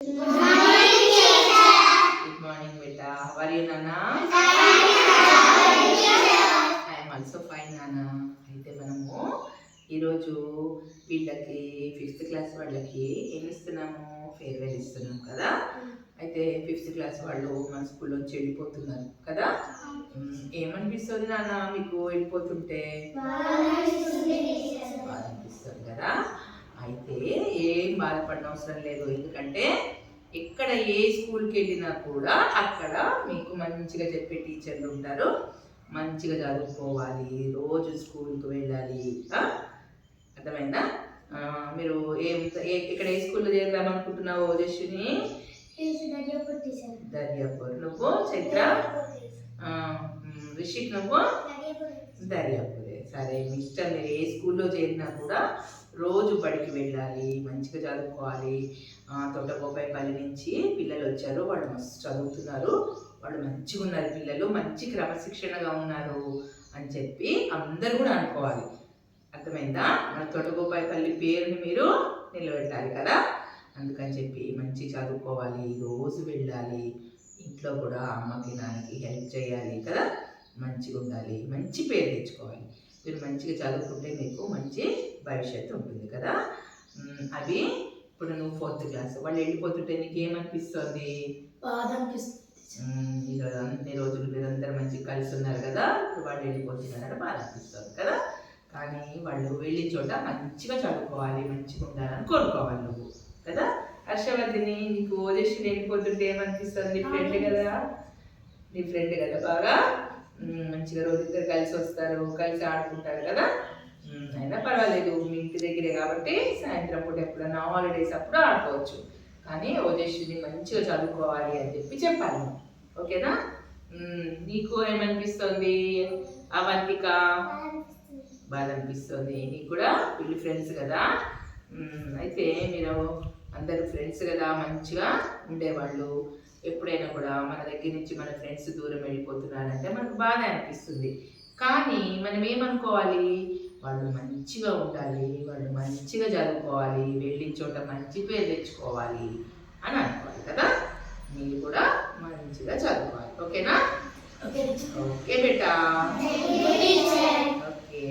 Good morning బేటా are you నాన్న I'm also fine నాన్న అయితే మనము ఈరోజు వీళ్ళకి ఫిఫ్త్ క్లాస్ వాళ్ళకి ఏమి ఇస్తున్నాము? ఫేర్వెల్ ఇస్తున్నాం కదా? అయితే ఫిఫ్త్ క్లాస్ వాళ్ళు మన స్కూల్లోంచి వెళ్ళిపోతున్నారు కదా? ఏమనిపిస్తుంది నాన్న మీకు వెళ్ళిపోతుంటే బాధ అనిపిస్తుంది కదా అయితే ఏం బాధపడిన అవసరం లేదు. ఎందుకంటే ఎక్కడ ఏ స్కూల్కి వెళ్ళినా కూడా అక్కడ మీకు మంచిగా చెప్పే టీచర్లు ఉంటారు. మంచిగా చదువుకోవాలి. రోజు స్కూల్కి వెళ్ళాలి? అర్థమైందా? మీరు ఏం ఇక్కడ ఏ స్కూల్లో చేద్దాం అనుకుంటున్నావు ఓజస్విని దర్యాపూర్ నువ్వు చైత్ర? రిషిక్ నువ్వు? దర్యాపురే. సరే మీ ఇష్టం మీరు ఏ స్కూల్లో చేరినా కూడా రోజు బడికి వెళ్ళాలి మంచిగా చదువుకోవాలి. ఆ, పల్లి నుంచి పిల్లలు వచ్చారు వాళ్ళు మస్తు చదువుతున్నారు. వాళ్ళు మంచిగా ఉన్నారు పిల్లలు మంచి క్రమశిక్షణగా ఉన్నారు అని చెప్పి అందరు కూడా అనుకోవాలి. అర్థమైందా? మన తోటగోపాయపల్లి పేరుని మీరు నిలబెట్టాలి కదా? అందుకని చెప్పి మంచి చదువుకోవాలి రోజు వెళ్ళాలి. ఇంట్లో కూడా అమ్మకి నాన్నకి హెల్ప్ చేయాలి కదా? మంచిగా ఉండాలి మంచి పేరు తెచ్చుకోవాలి. మీరు మంచిగా చదువుకుంటే మీకు మంచి భవిష్యత్తు ఉంటుంది కదా? అవి ఇప్పుడు నువ్వు ఫోర్త్ క్లాస్ వాళ్ళు వెళ్ళిపోతుంటే నీకు ఏమనిపిస్తుంది? బాధ అనిపిస్తుంది ఈరోజు అన్ని రోజులు మీరందరూ మంచిగా కలిసి ఉన్నారు కదా? వాళ్ళు వెళ్ళిపోతున్నారని బాధ అనిపిస్తుంది కదా? కానీ వాళ్ళు వెళ్ళిన చోట మంచిగా చదువుకోవాలి మంచిగా ఉండాలని కోరుకోవాలి నువ్వు కదా? హర్షవర్ధిని నీకు ఓజస్వి వెళ్ళిపోతుంటే ఏమనిపిస్తుంది? నీ ఫ్రెండ్ కదా? నీ ఫ్రెండ్ కదా బాగా? మంచిగా రోజు ఇద్దరు కలిసి వస్తారు కలిసి ఆడుకుంటారు కదా? అయినా పర్వాలేదు మీ ఇంటి దగ్గరే కాబట్టి సాయంత్రం పూట ఎప్పుడైనా హాలిడేస్ అప్పుడు ఆడుకోవచ్చు. కానీ ఓజస్విని మంచిగా చదువుకోవాలి అని చెప్పి చెప్పాలి. ఓకేనా? నీకు ఏమనిపిస్తుంది? అవంతిక? బాధ అనిపిస్తుంది. నీకు కూడా వీళ్ళు ఫ్రెండ్స్ కదా? అయితే మీరు అందరు ఫ్రెండ్స్ కదా మంచిగా ఉండేవాళ్ళు. ఎప్పుడైనా కూడా మన దగ్గర నుంచి మన ఫ్రెండ్స్ దూరం వెళ్ళిపోతున్నారంటే మనకు బాధ అనిపిస్తుంది. కానీ మనం ఏమనుకోవాలి? వాళ్ళు మంచిగా ఉండాలి వాళ్ళు మంచిగా చదువుకోవాలి వెళ్ళిన చోట మంచి పేరు తెచ్చుకోవాలి అని అనుకోవాలి కదా? మీరు కూడా మంచిగా చదువుకోవాలి. ఓకేనా? ఓకే ఓకే బేటా. ఓకే.